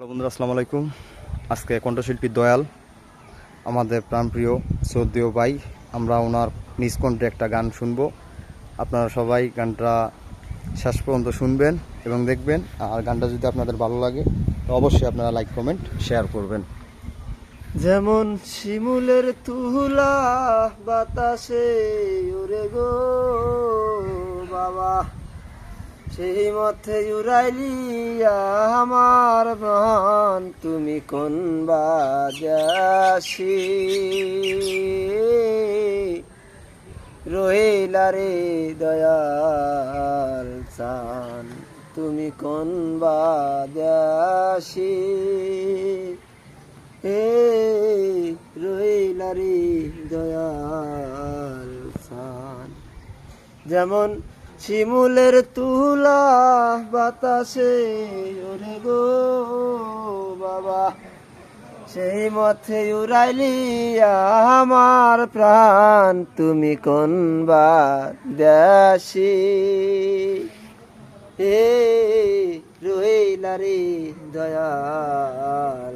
Hello বন্ধুরা, আসসালামু আলাইকুম। আজকে কণ্ঠশিল্পী দয়াল, আমাদের প্রাণপ্রিয় শ্রদ্ধেয় ভাই, আমরা ওনার নিজ কণ্ঠে একটা গান শুনব। আপনারা সবাই গানটা শেষ পর্যন্ত শুনবেন এবং দেখবেন। আর গানটা যদি আপনাদের ভালো লাগে, তো অবশ্যই আপনারা লাইক, কমেন্ট, শেয়ার করবেন। যেমন শিমুলের তুলা বাতাসে উড়ে গো। সেই মধ্যে উড়াইলি আমার প্রাণ তুমি কোন বাজাসি? রহিলা রে দয়াল চান, তুমি কোন বাজাসি? হে রইলারি দয়াল সান যেমন শিমুলের তুলা বাতাসে, ওরে গো বাবা। সেই মথে উড়াইলি আমার প্রাণ, তুমি কোন দেশি? এ রইলারি দয়াল চা